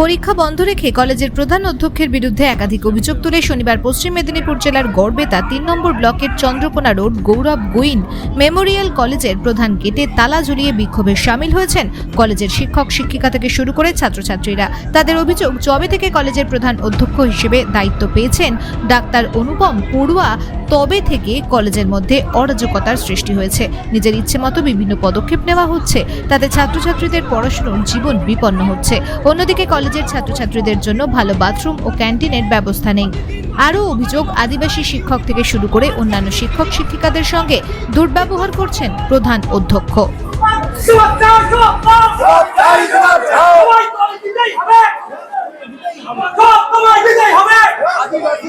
পরীক্ষা বন্ধ রেখে কলেজের প্রধান অধ্যক্ষের বিরুদ্ধে একাধিক অভিযোগ তুলে শনিবার পশ্চিম মেদিনীপুর জেলার গড়বেতা তিন নম্বর ব্লকের চন্দ্রকোনা রোড গৌরব গুইন মেমোরিয়াল কলেজের প্রধান গেটে তালা ঝুলিয়ে বিক্ষোভে সামিল হয়েছেন কলেজের শিক্ষক শিক্ষিকা থেকে শুরু করে ছাত্রছাত্রীরা। তাদের অভিযোগ জবে থেকে কলেজের প্রধান অধ্যক্ষ হিসেবে দায়িত্ব পেয়েছেন ডাক্তার অনুপম পড়ুয়া, তবে থেকে কলেজের মধ্যে অরাজকতার সৃষ্টি হয়েছে। নিজের ইচ্ছে মতো বিভিন্ন পদক্ষেপ নেওয়া হচ্ছে। তাতে ছাত্রছাত্রীদের পড়াশুনোর জীবন বিপন্ন হচ্ছে। অন্যদিকে কলেজের ছাত্রছাত্রীদের জন্য ভালো বাথরুম ও ক্যান্টিনের ব্যবস্থা নেই। আরও অভিযোগ, আদিবাসী শিক্ষক থেকে শুরু করে অন্যান্য শিক্ষক শিক্ষিকাদের সঙ্গে দুর্ব্যবহার করছেন প্রধান অধ্যক্ষ। আদিবাসী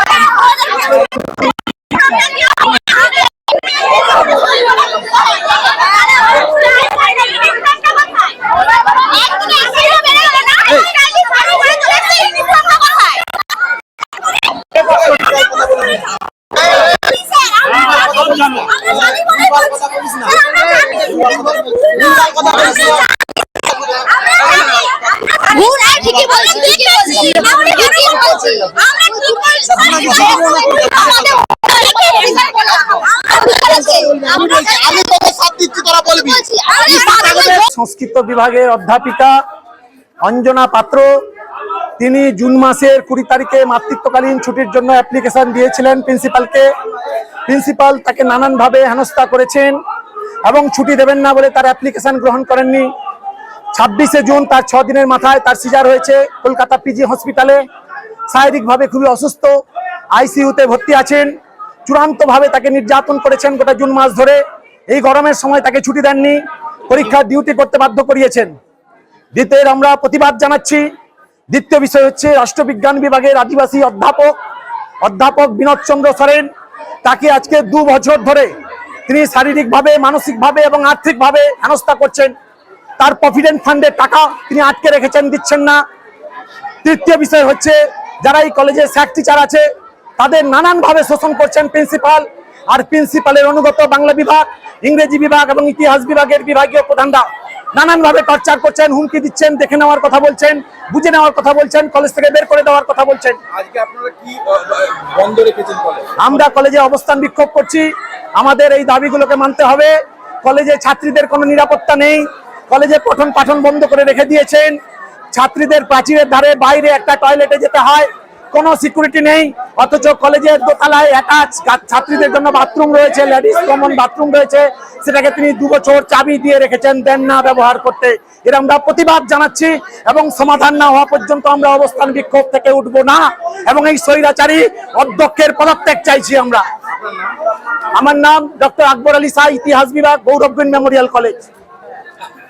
সংস্কৃত বিভাগের অধ্যাপিকা অঞ্জনা পাত্র, তিনি জুন মাসের কুড়ি তারিখে মাতৃত্বকালীন ছুটির জন্য অ্যাপ্লিকেশন দিয়েছিলেন প্রিন্সিপালকে প্রিন্সিপাল তাকে নানানভাবে হেনস্থা করেছেন। এবং ছুটি দেবেন না বলে তার অ্যাপ্লিকেশন গ্রহণ করেননি। ছাব্বিশে জুন তার ছ দিনের মাথায় তার সিজার হয়েছে কলকাতা পিজি হসপিটালে শারীরিকভাবে খুবই অসুস্থ আইসিইউতে ভর্তি আছেন। চূড়ান্তভাবে তাকে নির্যাতন করেছেন গোটা জুন মাস ধরে। এই গরমের সময় তাকে ছুটি দেননি, পরীক্ষার ডিউটি করতে বাধ্য করিয়েছেন। দ্বিতীয় আমরা প্রতিবাদ জানাচ্ছি। দ্বিতীয় বিষয় হচ্ছে রাষ্ট্রবিজ্ঞান বিভাগের আদিবাসী অধ্যাপক অধ্যাপক বিনোদ চন্দ্র সরেন। তাকে আজকে দু বছর ধরে তিনি শারীরিকভাবে, মানসিকভাবে এবং আর্থিকভাবে হেনস্থা করছেন। তার প্রভিডেন্ট ফান্ডের টাকা তিনি আটকে রেখেছেন, দিচ্ছেন না। তৃতীয় বিষয় হচ্ছে, যারা এই কলেজে স্যাক টিচার আছে, তাদের নানানভাবে শোষণ করছেন প্রিন্সিপাল। আর প্রিন্সিপালের অনুগত বাংলা বিভাগ, ইংরেজি বিভাগ এবং ইতিহাস বিভাগের বিভাগীয় প্রধানরা। নানানভাবে টর্চার করছেন হুমকি দিচ্ছেন দেখে নেওয়ার কথা বলছেন বুঝে নেওয়ার কথা বলছেন কলেজ থেকে বের করে দেওয়ার কথা বলছেন। আজকে আপনারা কি বন্ধ রেখেছেন আমরা কলেজে অবস্থান বিক্ষোভ করছি। আমাদের এই দাবিগুলোকে মানতে হবে। কলেজে ছাত্রীদের কোনো নিরাপত্তা নেই। কলেজে পঠন পাঠন বন্ধ করে রেখে দিয়েছেন। ছাত্রীদের প্রাচীরের ধারে বাইরে একটা টয়লেটে যেতে হয়। কোনো সিকিউরিটি নেই। অথচ কলেজের দোতলায় অ্যাটাচ ছাত্রীদের জন্য বাথরুম রয়েছে লেডিস কমন বাথরুম রয়েছে। সেটাকে তিনি দু বছর চাবি দিয়ে রেখেছেন, দেন না ব্যবহার করতে। এর আমরা প্রতিবাদ জানাচ্ছি এবং সমাধান না হওয়া পর্যন্ত আমরা অবস্থান বিক্ষোভ থেকে উঠব না এবং এই স্বৈরাচারী অধ্যক্ষের পদত্যাগ চাইছি আমরা। আমার নাম ডক্টর আকবর আলী শাহ, ইতিহাস বিভাগ, গৌরবগঞ্জ মেমোরিয়াল কলেজ।